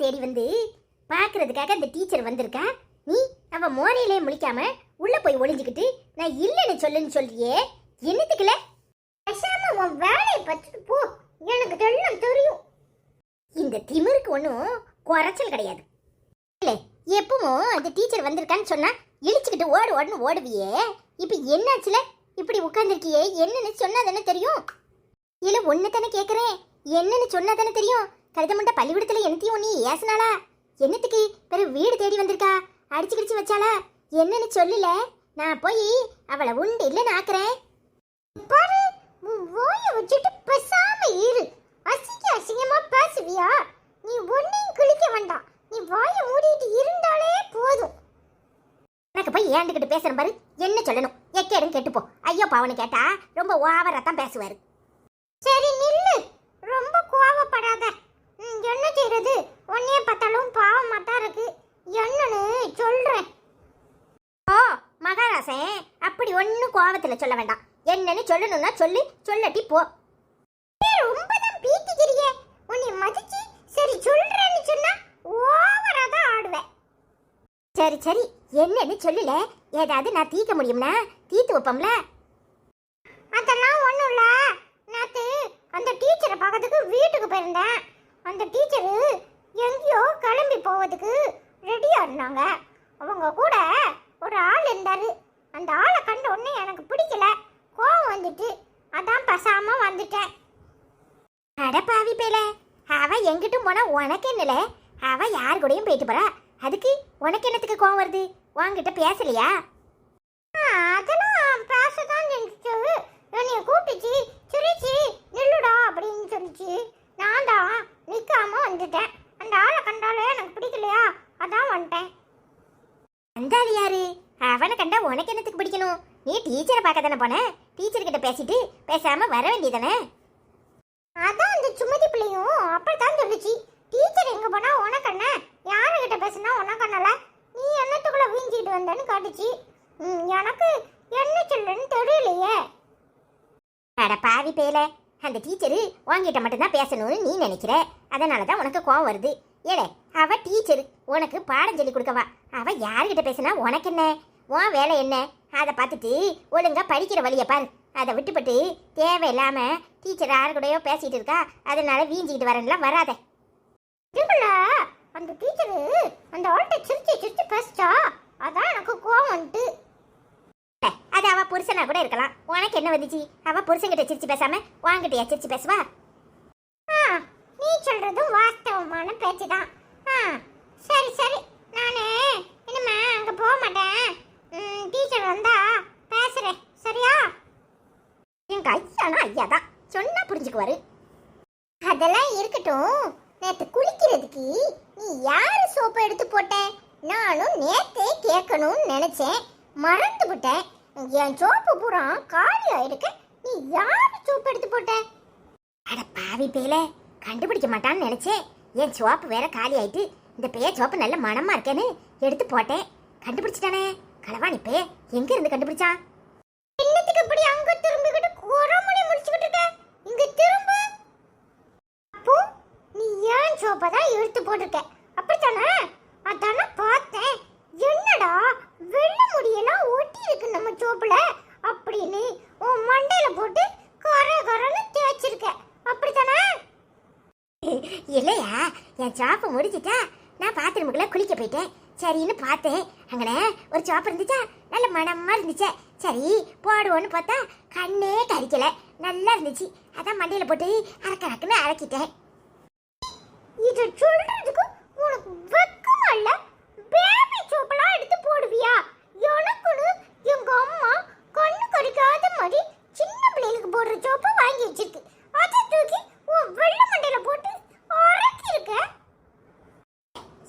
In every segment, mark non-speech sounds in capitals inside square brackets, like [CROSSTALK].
தேடி வந்து பார்க்கறதுக்காக அந்த டீச்சர் வந்திருக்கா? நீ அவ மோரையிலே முழிக்காம உள்ள போய் ஒளிஞ்சுக்கிட்டு நான் இல்லைன்னு சொல்லுன்னு சொல்றியே. என்னத்துக்குல? பேசாம உன் வேலையை பார்த்துட்டு போ. எனக்கு எல்லாம் தெரியும். இந்த திமிருக்கு ஒன்றும் குறைச்சல் கிடையாது. இல்லை எப்பவும் அந்த டீச்சர் வந்திருக்கான்னு சொன்னா இழிச்சுக்கிட்டு ஓடு ஓடுன்னு ஓடுவியே. இப்போ என்னாச்சுல? இப்படி உட்காந்துருக்கியே என்னன்னு சொன்னா தானே தெரியும். இல்லை ஒன்று தானே கேட்குறேன் என்னன்னு சொன்னா தானே தெரியும். கழுதமண்ட பள்ளிக்கூடத்துல என்னத்தையும் நீ ஏசினாளா? என்னத்துக்கு? பிறகு வீடு தேடி வந்திருக்கா? அடிச்சு கிடிச்சு வச்சாளா? என்னன்னு சொல்லல. நான் போய் அவளை உண்டு இல்லைன்னு ஆக்குறேன். பாரு உன் வாய வச்சுட்டு பேசாம இரு. அசிங்க அசிங்கமா பேசுவியா? நீ ஒன்னையும் குளிக்க வேண்டாம். நீ வாய மூடிட்டு இருந்தாலே போதும். எனக்கு போய் ஏண்டுக்கிட்டு பேசுற பாரு. என்ன சொல்லணும்? எக்கேடும் கேட்டுப்போ. ஐயோ பாவனு கேட்டா ரொம்ப ஓவரா தான் பேசுவாரு. சரி நில்லு. ரொம்ப கோவப்படாத. என்ன செய்யறது உன்னைய பார்த்தாலும் பாவமாக தான் இருக்கு. என்னன்னு சொல்றேன். ஓ மகாராசன் அப்படி ஒன்னும் கோபத்தில் சொல்ல வேண்டாம். என்னன்னு சொல்லணும்னா சொல்லி சொல்லட்டி போ. ரொம்ப தான் பீத்திக்கிறியே. உன்னை மதிச்சு சரி சொல்கிறேன்னு சொன்னா ஓவராக தான் ஆடுவேன். சரி சரி என்னன்னு சொல்லல. ஏதாவது நான் தீர்க்க முடியும்னா தீர்த்து வைப்போம்ல. அதெல்லாம் ஒன்றும் இல்லை. நேற்று அந்த டீச்சரை பார்க்கறதுக்கு வீட்டுக்கு போயிருந்தேன். அந்த டீச்சரு எங்கேயோ கிளம்பி போவதுக்கு ரெடியாக இருந்தாங்க. அவங்க கூட ஒரு ஆள் இருந்தார். அந்த ஆளை கண்ட உடனே எனக்கு பிடிக்கல. கோவம் வந்துட்டு அதான் பசாம வந்துட்டேன். அடப்பாவி பேல அவ எங்கிட்டும் போனால் உனக்கு என்னல? அவ யார் கூடயும் போயிட்டு போறா. அதுக்கு உனக்கு என்னத்துக்கு கோவம் வருது? உன்கிட்ட பேசலையா? அதெல்லாம் பேசதான் செஞ்சுச்சு என்னைய கூப்பிட்டுச்சு சிரிச்சு நில்லுடா அப்படின்னு சொல்லிச்சு. நான் தான் நிற்காம வந்துட்டேன். அந்த ஆளை கண்டாலே எனக்கு பிடிக்கலையா? அதான் வந்துட்டேன். அந்த யாரு? அவனை கண்டா உனக்கு என்னத்துக்கு பிடிக்கணும்? நீ டீச்சரை பார்க்க தானே போன? டீச்சர் கிட்ட பேசிட்டு பேசாம வர வேண்டியதானே அதான் அந்த சுமதி பிள்ளையும் அப்படித்தான் சொல்லுச்சு. டீச்சர் எங்க போனா உனக்கண்ண யாருகிட்ட பேசினா உனக்கண்ணல நீ என்னத்துக்குள்ள வீஞ்சிட்டு வந்தேன்னு காட்டுச்சு. ம், எனக்கு என்ன சொல்லுன்னு தெரியலையே. அட பாவி பேல அந்த டீச்சரு உன்கிட்ட மட்டும்தான் பேசணும்னு நீ நினைக்கிற? அதனால தான் உனக்கு கோவம் வருது. ஏலே அவ டீச்சரு உனக்கு பாடம் சொல்லி கொடுக்கவா அவ யாருக்கிட்ட பேசினா உனக்கு என்ன? உன் வேலை என்ன? அதை பார்த்துட்டு ஒழுங்கா படிக்கிற வழியை பாரு. அதை விட்டுப்பட்டு தேவையில்லாம டீச்சர் யாரு கூடயோ பேசிட்டு இருக்கா? அதனால வீஞ்சிக்கிட்டு வரேன்லாம் வராத. இதுக்குள்ள அந்த டீச்சரு அந்த ஆள்கிட்ட சிரிச்சு சிரிச்சு பேசிட்டா அதான் எனக்கு கோவம் வந்துட்டு. அது அவ புருஷனா கூட இருக்கலாம். உனக்கு என்ன வந்துச்சு? அவ புருஷன்கிட்ட சிரிச்சு பேசாம வாங்கிட்டியா சிரிச்சு பேசுவா? நீ சொல்றதும் வாஸ்தவமான பேச்சு தான் சரி சரி. நானு இனிமே அங்க போக மாட்டேன். டீச்சர் வந்தா பேசுறேன். சரியா? எங்க ஐயானா ஐயா தான் சொன்னா புரிஞ்சுக்குவாரு. அதெல்லாம் இருக்கட்டும். நேத்து குளிக்கிறதுக்கு நீ யாரு சோப்பை எடுத்து போட்ட? நானும் நேத்தே கேட்கணும்னு நினைச்சேன். மறந்து விட்டேன் என் சோப்பு பூரா காலியா இருக்கு நீ யாரு சோப்பு எடுத்து போட்ட? அட பாவி பேல கண்டுபிடிக்க மாட்டான்னு நினைச்சேன் என் சோப்பு வேற காலி ஆயிட்டு இந்த பேய சோப்பு நல்ல மனமா இருக்கேன்னு எடுத்து போட்டேன். கண்டுபிடிச்சிட்டானே. களவாணி பே எங்க இருந்து கண்டுபிடிச்சான்? என்னத்துக்கு இப்படி அங்க திரும்பிக்கிட்டு குறமணி முடிச்சுக்கிட்டு இருக்க? இங்க திரும்ப. அப்போ நீ ஏன் சோப்பை தான் எடுத்து போட்டிருக்க? அப்படித்தானே? அதானே பார்த்தேன். வெள்ளை முடியெல்லாம் ஒட்டி இருக்கு நம்ம சோப்புல. அப்படின்னு உன் மண்டையில போட்டு கர கரன்னு தேய்ச்சிருக்க. அப்படித்தானே? இல்லையா? என் சாப்பு முடிச்சிட்டா நான் பாத்ரூமுக்குள்ள குளிக்க போயிட்டேன். சரின்னு பார்த்தேன். அங்கனே ஒரு சாப்பு இருந்துச்சா? நல்ல மனமா இருந்துச்சு. சரி போடுவோன்னு பார்த்தா கண்ணே கரிக்கல. நல்லா இருந்துச்சு. அதான் மண்டையில போட்டு அரக்க அரக்குன்னு அரக்கிட்டேன் இது சொல்றதுக்கு உனக்கு வெக்கமா இல்லை? பேபி சோப்பெல்லாம் எடுத்து போடுவியா? எனக்குன்னு எங்க அம்மா கண்ணு கடிக்காத மாதிரி சின்ன பிள்ளைகளுக்கு போடுற சோப்பை வாங்கி வச்சிருக்கு. அதை தூக்கி உன் வெள்ளை மண்டையில போட்டு அரக்கி இருக்க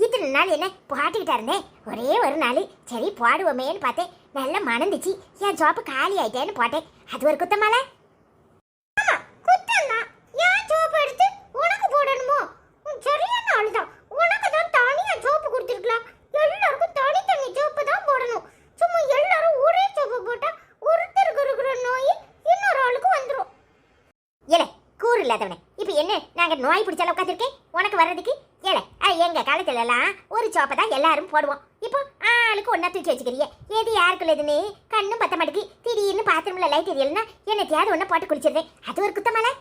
இத்தனை நாள் என்ன பாட்டுக்கிட்டா இருந்தேன் ஒரே ஒரு நாள். சரி போடுவோமேன்னு பார்த்தேன். நல்லா மணந்துச்சு. என் சோப்பு காலி ஆயிட்டேன்னு போட்டேன். அது ஒரு குத்தமால ஆமா குத்தம் தான் என் சோப்பு எடுத்து உனக்கு போடணுமோ உன் சரியான ஆளுதான் உனக்கு தான் தனியா சோப்பு கொடுத்துருக்கலாம் எல்லாருக்கும் தனித்தனி சோப்பு தான் போடணும் சும்மா எல்லாரும் ஒரே சோப்பு போட்டா ஒருத்தருக்கு இருக்கிற நோய் இன்னொரு ஆளுக்கு ஊர் இல்லாதவனே. இப்போ என்ன? நாங்க நோய் பிடிச்சால உட்காந்துருக்கேன் உனக்கு வர்றதுக்கு? ஏல எங்க காலத்துல எல்லாம் ஒரு சோப்பை தான் எல்லாரும் போடுவோம். இப்போ ஆளுக்கு ஒண்ணா தூக்கி வச்சுக்கிறீங்க எது யாருக்குள்ளதுன்னு கண்ணும் பத்த மாட்டேங்கி திடீர்னு பாத்ரூம்ல லைட் எரியலன்னா தேவை ஒண்ணா போட்டு குளிச்சிருவேன். அது ஒரு குத்தமலை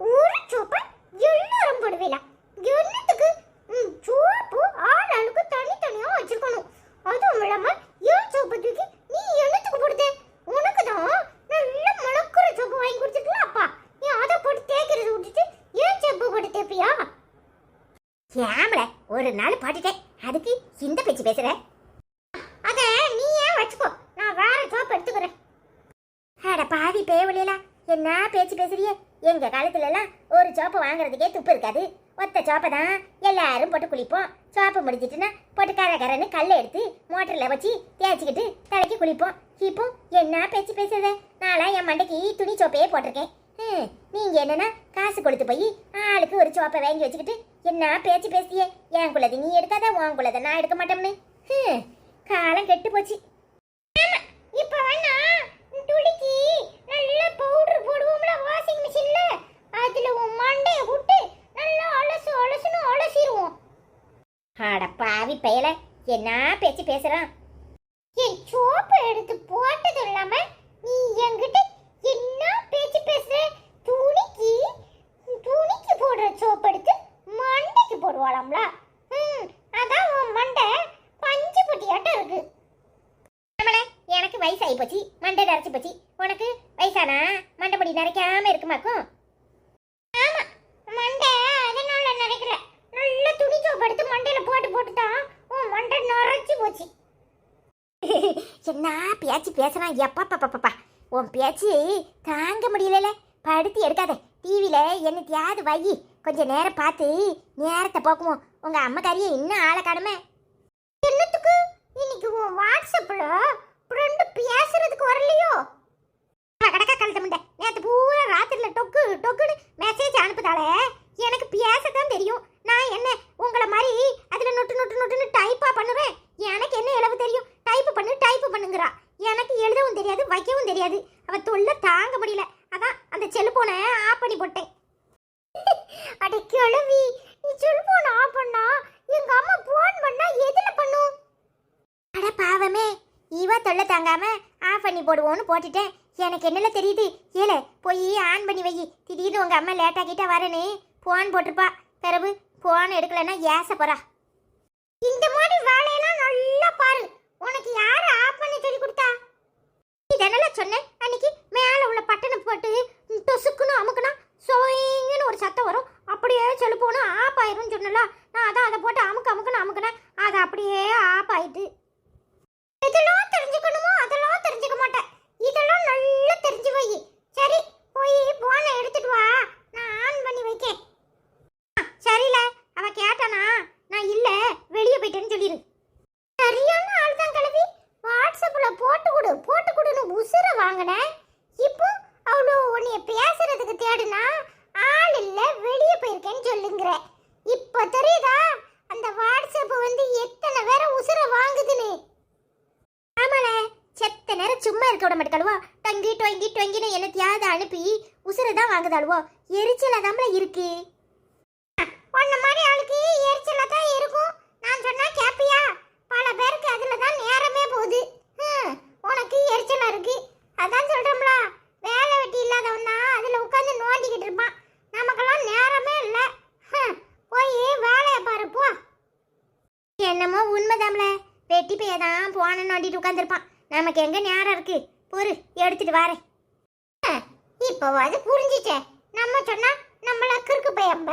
ஒரு சோப்பை எல்லாரும் போடுவீங்களா என்னத்துக்கு ம், சோப்பு ஆள் ஆளுக்கு தனித்தனியா வச்சிருக்கணும் அதுவும் இல்லாம ஏன் சோப்பு தூக்கி நீ என்னத்துக்கு போடுத உனக்கு தான் நல்ல மணக்குற சோப்பு வாங்கி கொடுத்துருக்கல அப்பா நீ அதை போட்டு தேய்க்கிறது விட்டுட்டு ஏன் சோப்பு போட்டு தேப்பியா ஏமல ஒரு நாள் பாட்டுட்டேன் அதுக்கு இந்த பேச்சு பேசுற? அத நீ ஏன் வச்சுக்கோ? நான் வேற சோப்பு எடுத்துக்கிறேன். அட பாவி பேவலியலா என்ன பேச்சு பேசுறியே? எங்க காலத்துல எல்லாம் ஒரு சோப்பு வாங்குறதுக்கே துப்பு இருக்காது. ஒத்த சோப்பை தான் எல்லாரும் போட்டு குளிப்போம். சோப்பு முடிச்சிட்டுனா போட்டு கரன்னு கல்லை எடுத்து மோட்டரில் வச்சு தேய்ச்சிக்கிட்டு தலைக்கு குளிப்போம். இப்போ என்ன பேச்சு பேசுறது நான்லாம் என் மண்டைக்கு துணி சோப்பையே போட்டிருக்கேன். ஹம், நீங்க என்னன்னா காசு கொடுத்து போய் ஆளுக்கு ஒரு சோப்பை வாங்கி வச்சுக்கிட்டு என்ன பேச்சு பேசியே? என் குள்ளது நீ எடுக்காத உன் குள்ளதை நான் எடுக்க மாட்டோம்னு. ஹம், காலம் கெட்டு போச்சு. இப்போ வேணா துடிக்கி நல்ல பவுடர் போடுவோம்ல வாஷிங் மிஷின்ல அதுல உன் மண்டைய விட்டு நல்லா அலசு அலசுன்னு அலசிடுவோம் அட பாவி பயல என்ன பேச்சு பேசுறான்? என் சோப்பு எடுத்து போட்டது இல்லாம நீ என்கிட்ட என்ன பேச்சு பேசுற துணிக்கு துணிக்கு போடுற சோப்பு எடுத்து மண்டைக்கு போடுவாளாம்ல ம் அதான் உன் மண்டை பஞ்சு பொட்டியாட்டம் இருக்கு நம்மள எனக்கு வயசாகி போச்சு மண்டை நரைச்சு போச்சு உனக்கு வயசானா? மண்டைப்படி நிறைக்காம இருக்குமாக்கும்? ஆமா மண்டை. அதனால நினைக்கிற நல்ல துணி சோப்படுத்து மண்டையில போட்டு போட்டு தான் உன் மண்டை நரைச்சு போச்சு. என்ன பேச்சு பேசினா? எப்பா பாப்பா உன் பேச்சு தாங்க முடியல படுத்தி எடுக்காத. டிவியில என்னத்தையாவது வை. கொஞ்சம் நேரம் பார்த்து நேரத்தை போக்குவோம் உங்க அம்மக்காரியை இன்னும் ஆளை காணுமே. என்னத்துக்கு? இன்னைக்கு உன் வாட்ஸ்அப்ல ஃப்ரெண்டு பேசுறதுக்கு வரலையோ? கடக்க கழுத்த முண்டை. நேற்று பூரா ராத்திரில டொக்கு டொக்குன்னு மெசேஜ் அனுப்புதாலே எனக்கு பேசத்தான் தெரியும். நான் என்ன உங்களை மாதிரி அதில் நொட்டு நொட்டு நொட்டுன்னு டைப்பாக பண்ணுவேன் எனக்கு என்ன இளவு தெரியும்? டைப் பண்ணு டைப் பண்ணுங்கிறா. எனக்கு எழுதவும் தெரியாது வைக்கவும் தெரியாது. அவ தொல்லை தாங்க முடியல. அதான் அந்த செல்போனை ஆஃப் பண்ணி போட்டேன். [LAUGHS] அடி கிழவி நீ செல்போன் ஆஃப் பண்ணா எங்க அம்மா போன் பண்ணா எதுல பண்ணும்? அட பாவமே இவ தொல்லை தாங்காம ஆஃப் பண்ணி போடுவோன்னு போட்டுட்டேன். எனக்கு என்னல தெரியுது? ஏல போய் ஆன் பண்ணி வை. திடீர்னு உங்கள் அம்மா லேட்டாக கிட்டே வரேன்னு ஃபோன் போட்டிருப்பா. பிறகு ஃபோன் எடுக்கலைன்னா ஏச போறா. இந்த மாதிரி வேலையெல்லாம் நல்லா பாரு. உனக்கு யார் ஆஃப் பண்ணி சொல்லி கொடுத்தா? இதெல்லாம் சொன்னேன். அன்னைக்கு மேலே உள்ள பட்டனை போட்டு டொசுக்குன்னு அமுக்குனா சோயிங்கன்னு ஒரு சத்தம் வரும். அப்படியே செலுப்போன்னு ஆப் ஆயிரும்னு சொன்னல நான் அதான் அதை போட்டு அமுக்கு அமுக்குன்னு அமுக்குனேன். அது அப்படியே ஆப் ஆயிட்டு இதெல்லாம் தெரிஞ்சுக்கணுமோ அதெல்லாம் தெரிஞ்சுக்க மாட்டேன் இதெல்லாம் நல்லா தெரிஞ்சு வை சரி போய் போனை எடுத்துட்டு வா நான் ஆன் பண்ணி வைக்கேன் சரியில்ல அவ கேட்டானா நான் இல்ல வெளியே போயிட்டேன்னு சொல்லிடு சரியான ஆள் தான் கிளவி வாட்ஸ்அப்ல போட்டு கொடு போட்டு கொடுன்னு வாங்கின? இப்போ அவளோ உன்னைய பேசுறதுக்கு தேடுனா ஆள் இல்ல வெளியே போயிருக்கேன்னு சொல்லுங்கிற. இப்போ தெரியுதா? அந்த வாட்ஸ்அப் வந்து எத்தனை வேற உசுர வாங்குதுன்னு? ஆமாண்ணே செத்த நேரம் சும்மா இருக்க விட மாட்டேக்காளுவோ டங்கி டொங்கி டொங்கின்னு என்னத்தையாவது அனுப்பி உசுரை தான் வாங்குதாளுவோ. எரிச்சல் அதாமல இருக்கு. உன்ன மாதிரி ஆளுக்கு எரிச்சலா தான் இருக்கும். நான் சொன்னா கேப்பியா? பல பேருக்கு அதுல தான் நேரமே போகுது. உனக்கு எரிச்சலா இருக்கு. அதான் சொல்கிறோம்ல வேலை வெட்டி இல்லாதவன் தான் அதில் உட்காந்து நோண்டிக்கிட்டு இருப்பான். நமக்கெல்லாம் நேரமே இல்லை. போய் வேலையை பாரு போ. என்னமோ உண்மைதாம்ல வெட்டி பைய தான் போன நோண்டிட்டு உட்காந்துருப்பான் நமக்கு எங்கே நேரம் இருக்கு? பொறு எடுத்துட்டு வரேன். அது புரிஞ்சிச்சே. நம்ம சொன்னா நம்மள கிறுக்கு பையம்ப